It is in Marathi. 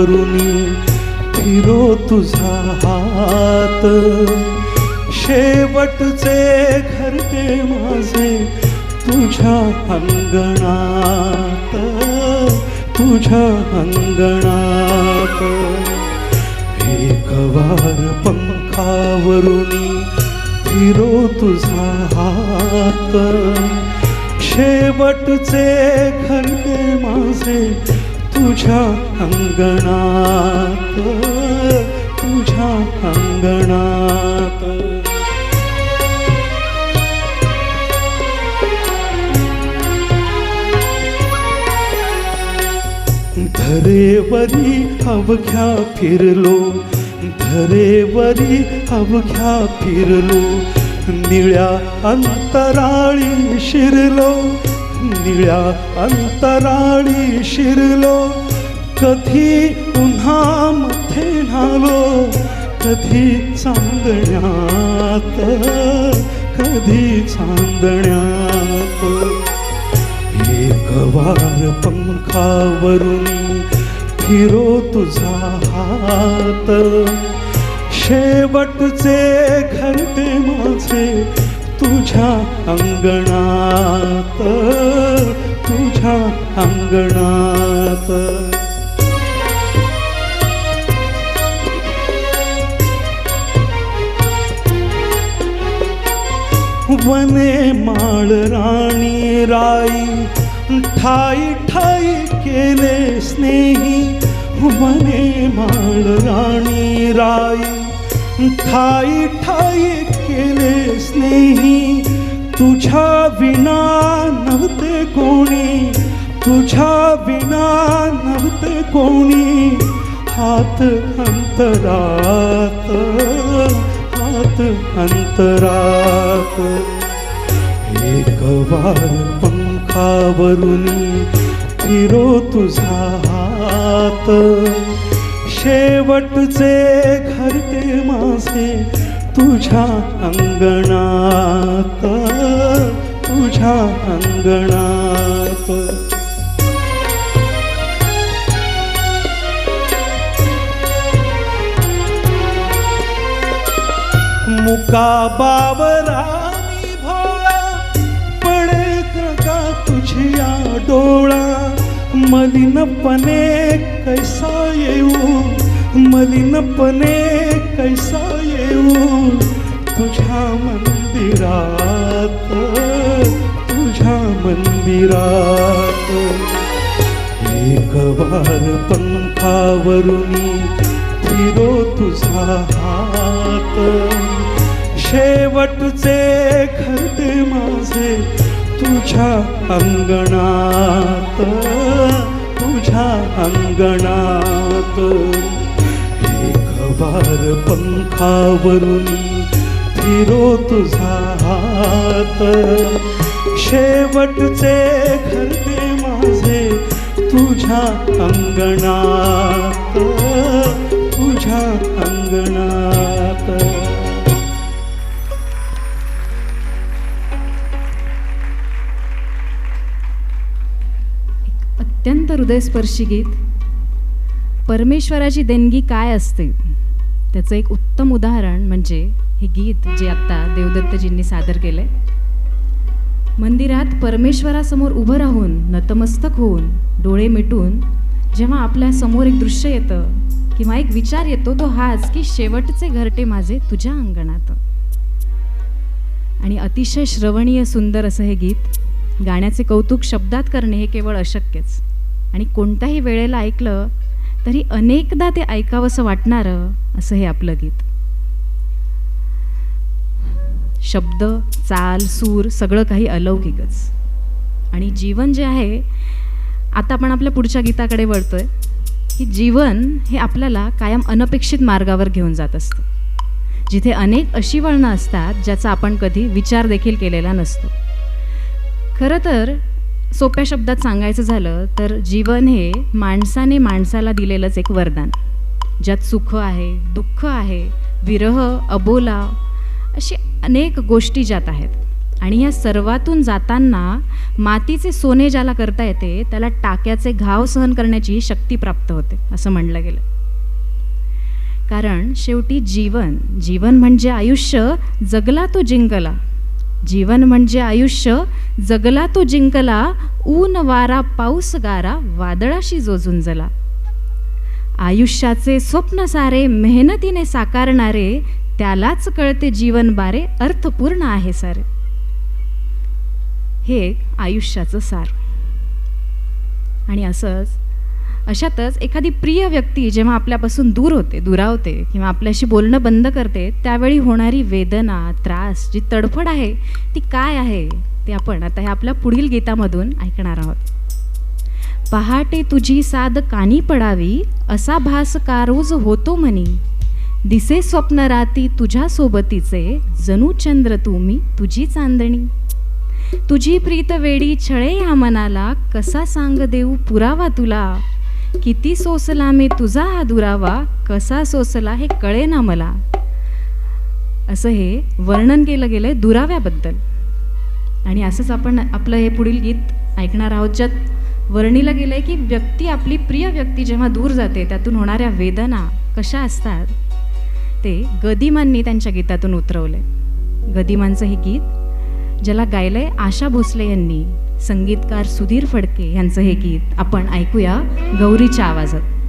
पंखावरुनी फिरो तुझा हात. शेवटचे घरटे माझे तुझ्या अंगणात. तुझ्या अंगणात. एक वार पंखावरुनी फिरो तुझा हात. शेवटचे घरटे माझे तुझ्या अंगणात तुझ्या अंगणात. धरेवरी अवघ्या फिरलो धरेवरी अवघ्या फिरलो निळ्या अंतराळी शिरलो निळ्या अंतराळी शिरलो. कधी पुन्हा मध्ये नालो कधी चांदण्यात कधी चांदण्यात. एक वार पंखावरून फिरो तुझा हात. शेवटचे घरटे माझे तुझ्या अंगणात तुझ्या अंगणात. वने माळ राणी राई ठाई ठाई केले स्नेही. वने माळ राणी राई ठाई ठाई केले स्नेही तुझ्या विना नव्हते कोणी. तुझ्या विना नव्हते कोणी. हात अंतरात हात अंतरात. एक वार पंखावरून फिरो तुझा हात. शेवटचे घरटे माझे तुझ्या अंगणात तुझ्या अंगणात. मुका बावरानी भोळा पडे का तुझिया डोळा? मलिनपणे कैसा येऊ? मलिनपणे कैसा तुझ्या मंदिरात तुझ्या मंदिरात. एक वार पंखावरून फिरो तुझा हात. शेवटचे घरटे माझे तुझ्या अंगणात तुझ्या अंगणात. वार पंखावरून फिरो तुझा हात शेवटचे घरटे माझे तुझ्या अंगणात. तुझ्या अंगणात. अत्यंत हृदयस्पर्शी गीत. परमेश्वराची देणगी काय असते? त्याचं एक उत्तम उदाहरण म्हणजे हे गीत जे आत्ता देवदत्तजींनी सादर केले मंदिरात परमेश्वरासमोर उभं राहून नतमस्तक होऊन डोळे मिटून जेव्हा आपल्यासमोर एक दृश्य येतं किंवा एक विचार येतो तो हाच की शेवटचे घरटे माझे तुझ्या अंगणात. आणि अतिशय श्रवणीय सुंदर असं हे गीत गाण्याचे कौतुक शब्दात करणे हे केवळ अशक्यच. आणि कोणत्याही वेळेला ऐकलं तरी अनेकदा ते ऐकावंसं वाटणारं असं हे आपलं गीत. शब्द चाल सूर सगळं काही अलौकिकच. आणि जीवन जे आहे आता आपण आपल्या पुढच्या गीताकडे वळतोय की जीवन हे आपल्याला कायम अनपेक्षित मार्गावर घेऊन जात असतं. जिथे अनेक अशी वळणं असतात ज्याचा आपण कधी विचार देखील केलेला नसतो. खरं तर सोप्या शब्दात सांगायचं झालं तर जीवन हे माणसाने माणसाला दिलेलंच एक वरदान. ज्यात सुख आहे दुःख आहे विरह अबोला अशी अनेक गोष्टी ज्यात आहेत. आणि या सर्वातून जाताना मातीचे सोने ज्याला करता येते त्याला टाक्याचे घाव सहन करण्याची शक्ती प्राप्त होते असं म्हणलं गेलं. कारण शेवटी जीवन जीवन म्हणजे आयुष्य जगला तो जिंकला. जीवन म्हणजे आयुष्य जगला तो जिंकला ऊन वारा पाऊस गारा वादळाशी जो झुंजला आयुष्याचे स्वप्न सारे मेहनतीने साकारणारे त्यालाच कळते जीवन बारे अर्थपूर्ण आहे सारे. हे आयुष्याचं सार. आणि असंच अशातच एखादी प्रिय व्यक्ती जेव्हा आपल्यापासून दूर होते दुरावते किंवा आपल्याशी बोलणं बंद करते त्यावेळी होणारी वेदना त्रास जी तडफड आहे ती काय आहे ते आपण आता ह्या आपल्या पुढील गीतामधून ऐकणार आहोत. पहाटे तुझी साद कानी पडावी असा भास का रोज होतो म्हणी? दिसे स्वप्न राती तुझ्या सोबतीचे जणू चंद्र तू मी तुझी चांदणी. तुझी प्रीत वेडी छळे ह्या मनाला कसा सांग देऊ पुरावा तुला? किती सोसला मी तुझा हा दुरावा कसा सोसला हे कळे ना मला? असं हे वर्णन केलं गेलंय दुराव्याबद्दल. आणि असंच आपण आपलं हे पुढील गीत ऐकणार आहोत ज्यात वर्णिलं गेलं आहे की व्यक्ती आपली प्रिय व्यक्ती जेव्हा दूर जाते त्यातून होणाऱ्या वेदना कशा असतात? ते गदिमांनी त्यांच्या गीतातून उतरवलं आहे गदिमांचं हे गीत ज्याला गायलं आहे आशा भोसले यांनी संगीतकार सुधीर फडके यांचं हे गीत आपण ऐकूया गौरीच्या आवाजात.